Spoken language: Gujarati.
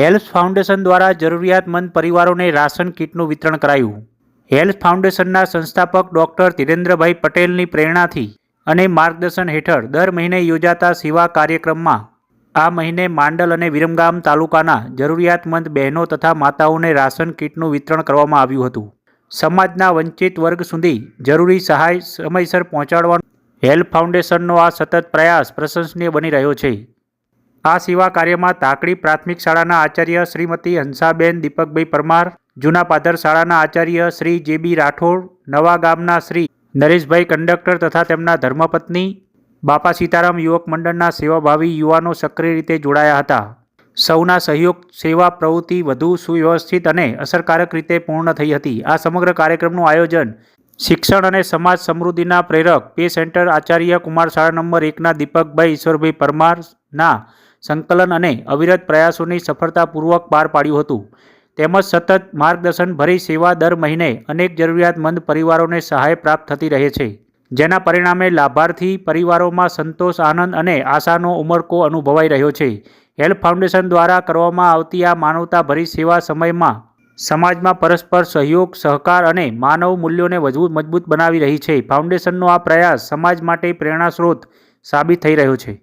હેલ્થ ફાઉન્ડેશન દ્વારા જરૂરિયાતમંદ પરિવારોને રાશન કીટનું વિતરણ કરાયું. હેલ્થ ફાઉન્ડેશનના સંસ્થાપક ડોક્ટર ધીરેન્દ્રભાઈ પટેલની પ્રેરણાથી અને માર્ગદર્શન હેઠળ દર મહિને યોજાતા સેવા કાર્યક્રમમાં આ મહિને માંડલ અને વિરમગામ તાલુકાના જરૂરિયાતમંદ બહેનો તથા માતાઓને રાશન કીટનું વિતરણ કરવામાં આવ્યું હતું. સમાજના વંચિત વર્ગ સુધી જરૂરી સહાય સમયસર પહોંચાડવાનો હેલ્પ ફાઉન્ડેશનનો આ સતત પ્રયાસ પ્રશંસનીય બની રહ્યો છે. આ સેવા કાર્યમાં તાકડી પ્રાથમિક શાળાના આચાર્ય શ્રીમતી હંસાબેન દીપકભાઈ પરમાર, જૂના પાદર શાળાના આચાર્ય શ્રી જે બી રાઠોડ, નવા ગામના શ્રી નરેશભાઈ કંડક્ટર તથા તેમના ધર્મપત્ની બાપા સીતારામ યુવક મંડળના સેવાભાવી યુવાનો સક્રિય રીતે જોડાયા હતા. સૌના સહયોગ, સેવા, પ્રવૃત્તિ વધુ સુવ્યવસ્થિત અને અસરકારક રીતે પૂર્ણ થઈ હતી. આ સમગ્ર કાર્યક્રમનું આયોજન શિક્ષણ અને સમાજ સમૃદ્ધિના પ્રેરક પે સેન્ટર આચાર્ય કુમાર શાળા નંબર એકના દીપકભાઈ ઈશ્વરભાઈ પરમારના સંકલન અને અવિરત પ્રયાસોની સફળતાપૂર્વક પાર પાડ્યું હતું. તેમજ સતત માર્ગદર્શન ભરી સેવા દર મહિને અનેક જરૂરિયાતમંદ પરિવારોને સહાય પ્રાપ્ત થતી રહે છે. જેના પરિણામે લાભાર્થી પરિવારોમાં સંતોષ, આનંદ અને આશાનો ઉમળકો અનુભવાઈ રહ્યો છે. હેલ્પ ફાઉન્ડેશન દ્વારા કરવામાં આવતી આ માનવતાભરી સેવા સમયમાં સમાજમાં પરસ્પર સહયોગ, સહકાર અને માનવ મૂલ્યોને વધુ મજબૂત બનાવી રહી છે. ફાઉન્ડેશનનો આ પ્રયાસ સમાજ માટે પ્રેરણા સ્ત્રોત સાબિત થઈ રહ્યો છે.